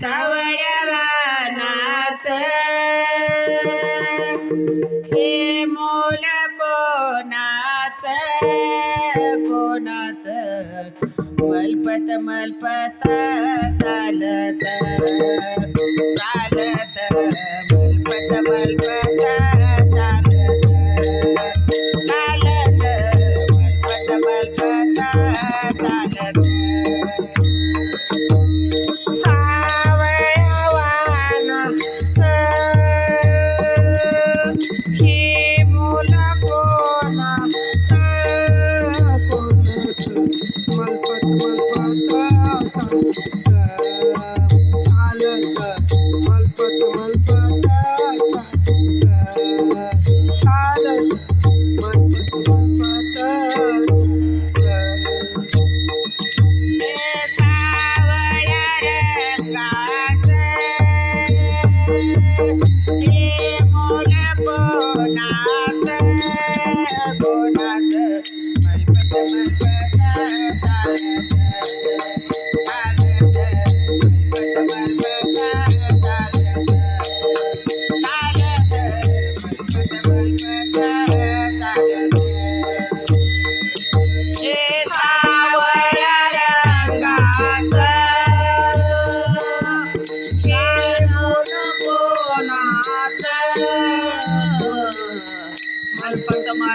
सावळ्याला नाच. हे मोल कोणाच? कोणाच? मलपत मलपत चालत चालत.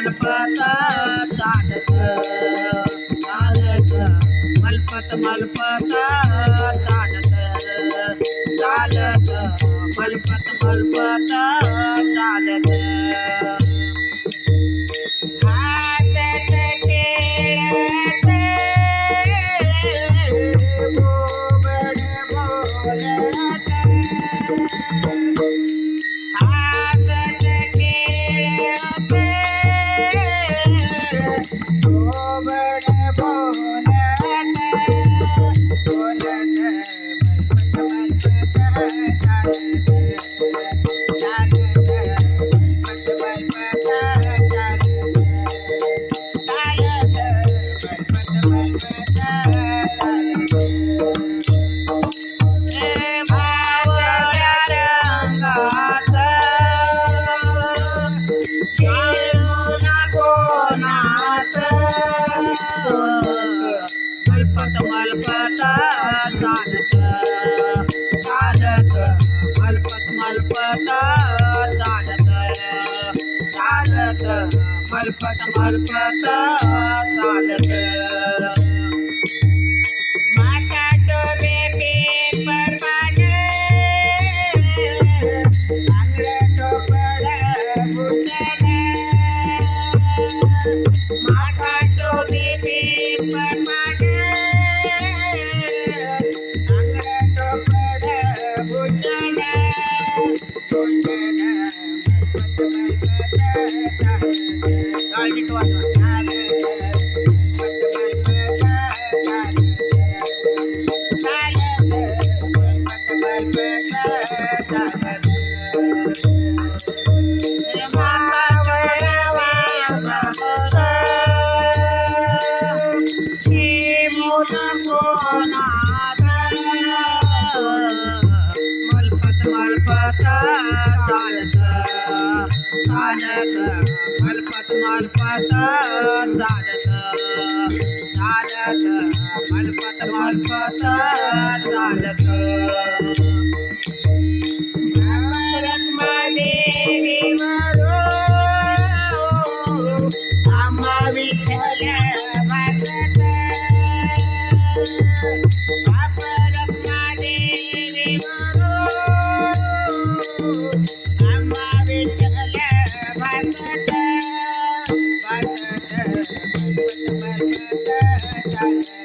मलपत चालत चालत मलपत मलपत. Oh, no. मलपत मलपता चालत चालत मलपत मलपता चालत चालत मलपत मलपता चालत My चालत चालत मलपत मलपत चालत Thank you.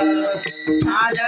Olha